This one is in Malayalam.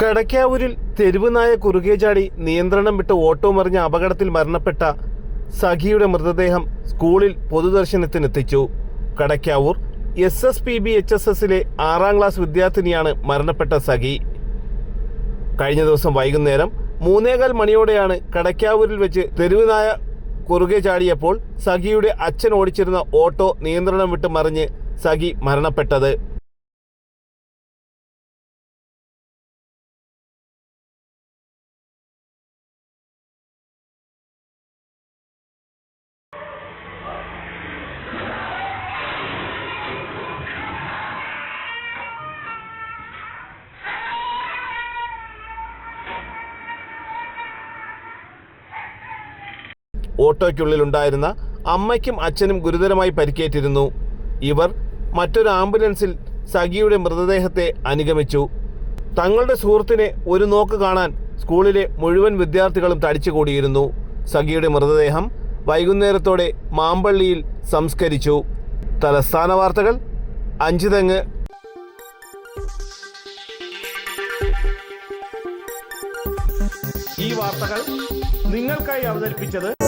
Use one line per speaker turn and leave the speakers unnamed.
കടക്കാവൂരിൽ തെരുവ് നായ കുറുകെ ചാടി നിയന്ത്രണം വിട്ട് ഓട്ടോ മറിഞ്ഞ അപകടത്തിൽ മരണപ്പെട്ട സഖിയുടെ മൃതദേഹം സ്കൂളിൽ പൊതുദർശനത്തിനെത്തിച്ചു. Kadakkavoor S S P B H S എസിലെ ആറാം ക്ലാസ് വിദ്യാർത്ഥിനിയാണ് മരണപ്പെട്ട സഖി. കഴിഞ്ഞ ദിവസം വൈകുന്നേരം മൂന്നേകാൽ മണിയോടെയാണ് കടക്കാവൂരിൽ വെച്ച് തെരുവ് നായ കുറുകെ ചാടിയപ്പോൾ സഖിയുടെ അച്ഛൻ ഓടിച്ചിരുന്ന ഓട്ടോ നിയന്ത്രണം വിട്ട് മറിഞ്ഞ് സഖി മരണപ്പെട്ടത്. ഓട്ടോയ്ക്കുള്ളിലുണ്ടായിരുന്ന അമ്മയ്ക്കും അച്ഛനും ഗുരുതരമായി പരിക്കേറ്റിരുന്നു. ഇവർ മറ്റൊരു ആംബുലൻസിൽ സഖിയുടെ മൃതദേഹത്തെ അനുഗമിച്ചു. തങ്ങളുടെ സുഹൃത്തിനെ ഒരു നോക്ക് കാണാൻ സ്കൂളിലെ മുഴുവൻ വിദ്യാർത്ഥികളും തടിച്ചുകൂടിയിരുന്നു. സഖിയുടെ മൃതദേഹം വൈകുന്നേരത്തോടെ മാമ്പള്ളിയിൽ സംസ്കരിച്ചു. തലസ്ഥാന വാർത്തകൾ അഞ്ചുതെങ്ങ്. ഈ വാർത്തകൾ നിങ്ങൾക്കായി അവതരിപ്പിച്ചത്